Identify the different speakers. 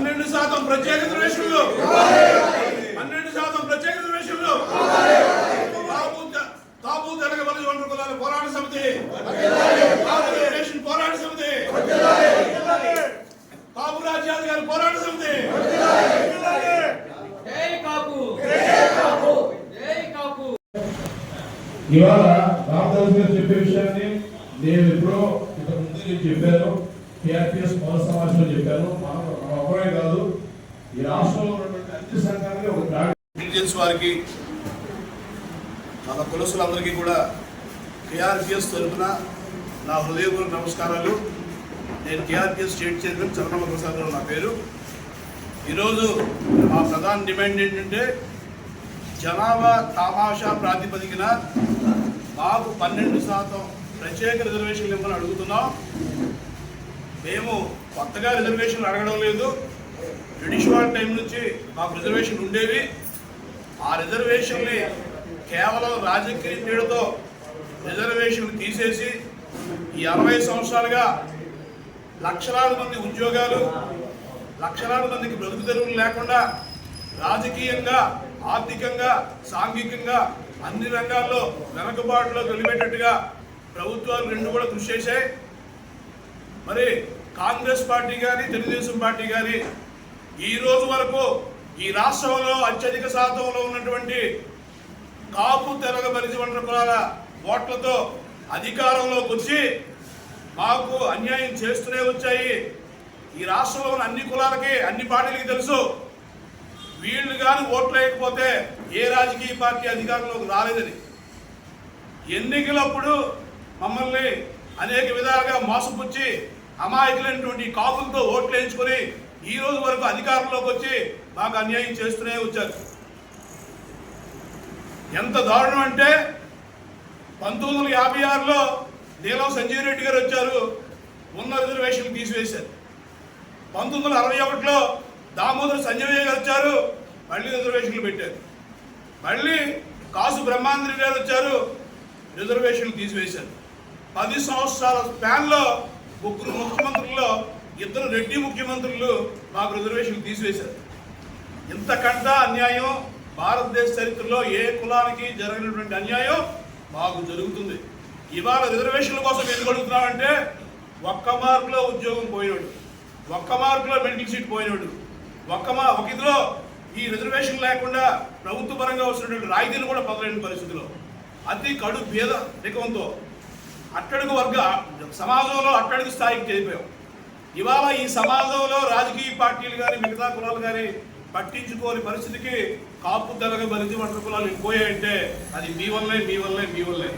Speaker 1: పన్నెండు శాతం ప్రత్యేక రిజర్వేషన్లు పన్నెండు శాతం ప్రత్యేక రిజర్వేషన్లు తాబూ తెలగ బలి ఒండ్రు కులాల పోరాట సమితి. పోరాట సమితి. తాబూ రాజ్యాధికారి గారి పోరాట సమితి.
Speaker 2: జై కాపు. జై కాపు. జై కాపు
Speaker 3: ఇవాళ రామదాస్ గారు చెప్పే విషయాన్ని నేను ఎప్పుడో ఇంతకు ముందు నేను చెప్పాను. టీఆర్పీఎస్ పౌర సమాజంలో చెప్పాను మనం మనం ఒక్కరే కాదు ఈ రాష్ట్రంలో ఉన్నటువంటి అన్ని సంఘాలకి ఒక బ్రాండ్
Speaker 1: ఇంటెలిజెన్స్ వారికి మన కులసులందరికీ కూడా కేఆర్పిఎస్ తరఫున నా హృదయపూర్వక నమస్కారాలు. నేను KRPS state chairman Chandrababu Prasad garu నా పేరు. ఈరోజు మా ప్రధాన డిమాండ్ ఏంటంటే జనాభా తామాషా ప్రాతిపదికన మాకు పన్నెండు శాతం ప్రత్యేక రిజర్వేషన్లు ఇవ్వమని అడుగుతున్నాం. మేము కొత్తగా రిజర్వేషన్లు అడగడం లేదు. బ్రిటిష్ వాళ్ళ టైం నుంచి మాకు రిజర్వేషన్ ఉండేవి. ఆ రిజర్వేషన్ని కేవలం రాజకీయ నీడతో రిజర్వేషన్ తీసేసి ఈ అరవై సంవత్సరాలుగా లక్షలాది మంది ఉద్యోగాలు లక్షలాది మందికి బ్రతుకు తెరువులు లేకుండా రాజకీయంగా ఆర్థికంగా సాంఘికంగా అన్ని రంగాల్లో వెనకబాటులో కలిపేటట్టుగా ప్రభుత్వాలు రెండు కూడా కృషి చేశాయి. మరి కాంగ్రెస్ పార్టీ కానీ తెలుగుదేశం పార్టీ కానీ ఈ రోజు వరకు ఈ రాష్ట్రంలో అత్యధిక శాతంలో ఉన్నటువంటి కాపు తెలగ బలిసి కులాల ఓట్లతో అధికారంలోకి వచ్చి మాకు అన్యాయం చేస్తూనే వచ్చాయి. ఈ రాష్ట్రంలో ఉన్న అన్ని కులాలకి అన్ని పార్టీలకి తెలుసు. వీళ్ళు కానీ ఓట్లు వేయకపోతే ఏ రాజకీయ పార్టీ అధికారంలోకి రాలేదని. ఎన్నికలప్పుడు మమ్మల్ని అనేక విధాలుగా మోసపుచ్చి అమాయకులైనటువంటి కాపులతో ఓట్లు వేయించుకొని ఈ రోజు వరకు అధికారంలోకి వచ్చి మాకు అన్యాయం చేస్తూనే వచ్చారు. ఎంత దారుణం అంటే పంతొమ్మిది వందల యాభై ఆరులో నీలం సంజీవ్ రెడ్డి గారు వచ్చారు ఉన్న రిజర్వేషన్ తీసివేశారు. పంతొమ్మిది వందల అరవై ఒకటిలో దామోదర్ సంజయ్ గారు వచ్చారు మళ్ళీ రిజర్వేషన్లు పెట్టారు. మళ్ళీ కాసు బ్రహ్మాంద్రి గారు వచ్చారు రిజర్వేషన్లు తీసివేశారు. పది సంవత్సరాల స్పాన్లో ముగ్గురు ముఖ్యమంత్రుల్లో ఇద్దరు రెడ్డి ముఖ్యమంత్రులు మాకు రిజర్వేషన్లు తీసివేశారు. ఇంతకంట అన్యాయం భారతదేశ చరిత్రలో ఏ కులానికి జరిగినటువంటి అన్యాయం మాకు జరుగుతుంది. ఇవాళ రిజర్వేషన్ల కోసం ఎందుకు అడుగుతున్నామంటే ఒక్క మార్కులో ఉద్యోగం పోయినాడు ఒక్క మార్కులో మెడికల్ సీట్ పోయినాడు ఒక్క మా ఒక ఇదిలో ఈ రిజర్వేషన్ లేకుండా ప్రభుత్వ పరంగా వస్తున్నటువంటి రాయితీలు కూడా పొందలేని పరిస్థితిలో అతి కడు భేద రికంతో అట్టడుగు వర్గ సమాజంలో అట్టడుగు స్థాయికి చేరిపోయాం. ఇవాళ ఈ సమాజంలో రాజకీయ పార్టీలు కానీ మిగతా కులాలు కానీ పట్టించుకోని పరిస్థితికి కాపు తెలగ బలిజి వంట కులాలు ఎక్కువయంటే అది మీ వల్లే మీ వల్లే మీ వల్లే.